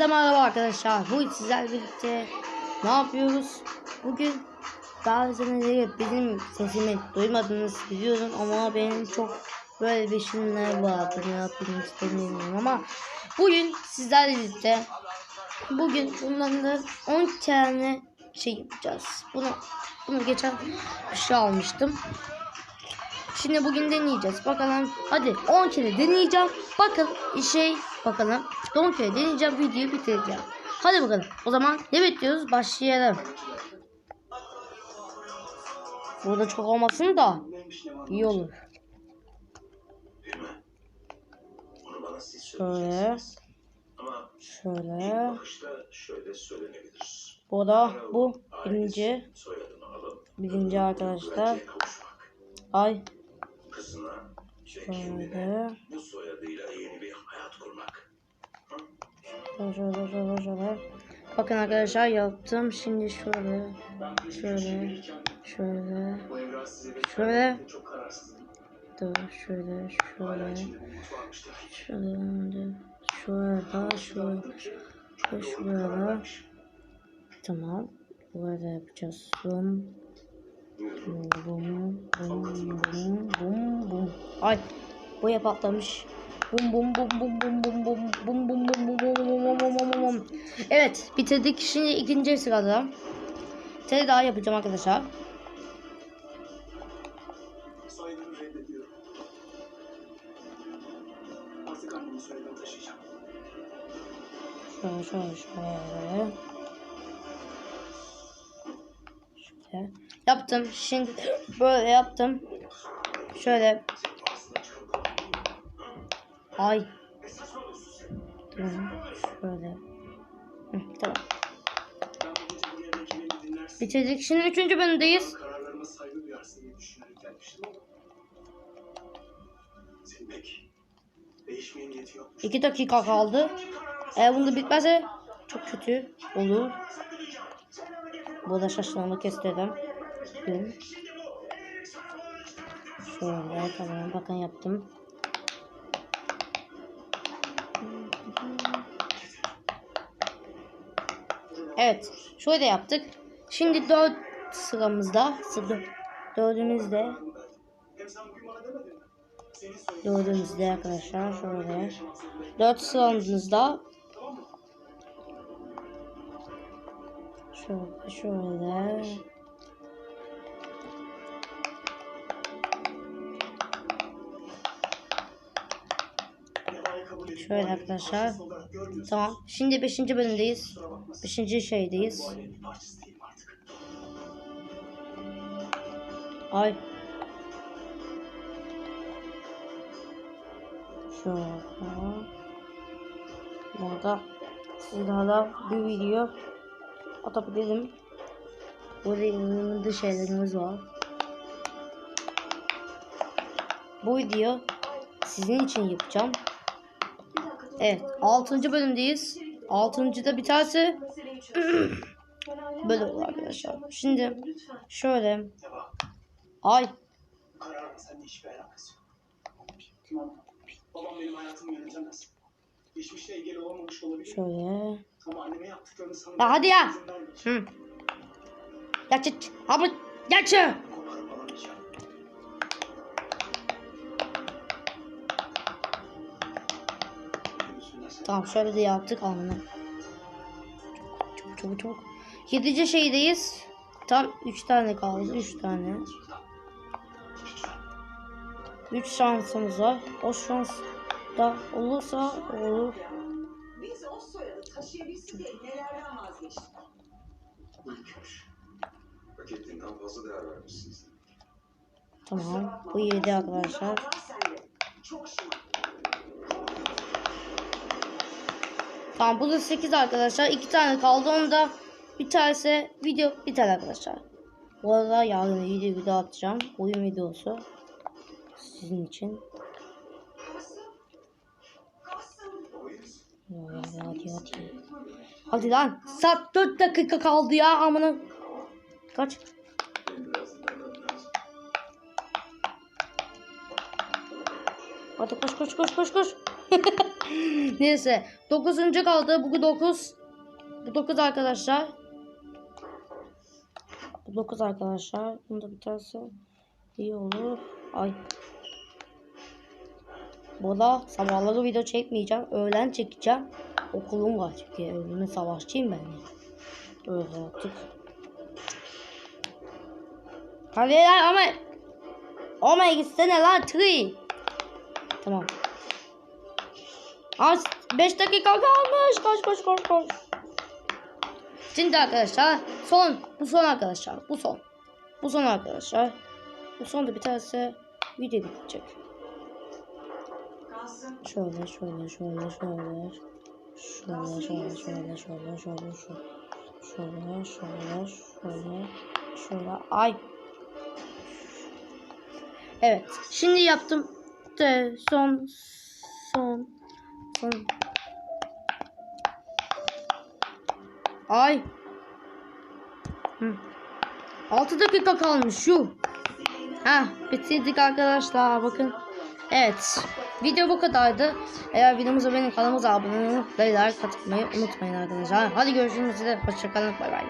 Hepinize merhaba arkadaşlar. Bu sizlerle birlikte ne yapıyoruz? Bugün daha önce benim sesimi duymadınız biliyorum ama benim çok böyle bir şeyler vardı. Ne yapayım istemiyorum ama bugün sizlerle birlikte bugün bunların 10 tane şey yapacağız. Bunu bunu geçen bir şey almıştım. Şimdi bugün deneyeceğiz. Bakalım. Hadi 10 kere deneyeceğim. Bakın şey bakalım. 10 kere deneyeceğim. Videoyu bitireceğim. Hadi bakalım. O zaman ne bekliyoruz? Başlayalım. Burada çok olmasın da iyi olur. Şöyle. Şöyle. Bu da bu birinci. Birinci arkadaşlar. Ay. Şöyle. bu soyadıyla yeni bir hayat kurmak. Şöyle şöyle şöyle. Bakın arkadaşlar yaptım. Şimdi şöyle. Şöyle. Şöyle. Şöyle. Dur şöyle şöyle. Şöyle. Şurada. Şöyle şurada. Tamam. Böyle yapacağız. Bum bum bum bum bum bum. Ay. Boya patlamış. Bum bum bum bum bum bum bum bum bum bum bum bum bum bum bum bum. Evet bitirdik. Şimdi ikinci sırada. Tele daha yapacağım arkadaşlar. Şöyle şöyle şöyle. Şöyle. Yaptım. Şimdi böyle yaptım. Şöyle. Ay. Durun. Şöyle. Hı, tamam. Bitirdik. Şimdi üçüncü bölümdeyiz. İki dakika kaldı. Eğer bunu bitmezse çok kötü olur. Bu da şaşırmalı kestirelim. Şöyle tamam bakın yaptım. Evet. Şöyle yaptık. Şimdi dört sıramızda. Sıra, dördümüzde. Dördümüzde arkadaşlar şöyle. Dört sıramızda. Şöyle şöyle. Şöyle arkadaşlar. Tamam. Şimdi 5. bölümdeyiz. 5. şeydeyiz. Ay. Şöyle. Burada silahla bir video atabilirim. Burada inanılmaz şeylerimiz var. Bu video sizin için yapacağım. Evet. Altıncı bölümdeyiz. Altıncıda tanesi böyle olur arkadaşlar. Şimdi şöyle. Ay. Şöyle. Ama. Ya hadi ya. Hı. Geç geç. Abi geç. Koparıp Tamam şöyle de yaptık alnını. Çok çok çok. Yedinci şeydeyiz. Tam üç tane kaldı. Üç tane. Üç şansımız var. O şans da olursa olur. Biz o soyadı taşıyabilsin diye nelerden vazgeçtik. Hak ettiğinden fazla değer vermişsiniz. Tamam. Bu yedi arkadaşlar. Çok şımarık. Tamam bu da 8 arkadaşlar. 2 tane kaldı. Onu da bir tanesi video biter arkadaşlar. Bu arada yarın iyi video atacağım. Oyun videosu. Sizin için. Hadi hadi hadi. Hadi lan. Saat 4 dakika kaldı ya amına. Kaç? Hadi koş koş koş koş koş. Neyse 9. kaldı. Bu 9. Bu 9 arkadaşlar. Bu 9 arkadaşlar. Bunda biterse iyi olur. Ay. Burada sabahları video çekmeyeceğim. Öğlen çekeceğim. Okulum var çünkü. Öğlenin savaşçıyım ben. Öyle artık. Hadi lan ama. Ama gitsene lan tree. Tamam. Az 5 dakika kalmış. Koş koş koş koş. Şimdi arkadaşlar son. Bu son arkadaşlar. Bu son. Bu son arkadaşlar. Bu son da biterse video bitecek. Şöyle şöyle şöyle. Şöyle şöyle şöyle şöyle şöyle şöyle şöyle şöyle şöyle şöyle ay. Evet. Şimdi yaptım. De son son son. Ay. Hı. 6 dakika kalmış şu. Ha bitirdik arkadaşlar bakın. Evet. Video bu kadardı. Eğer videomuza benim kanalımıza abone olup like atmayı unutmayın arkadaşlar. Hadi görüşürüz size. Hoşçakalın. Bay bay.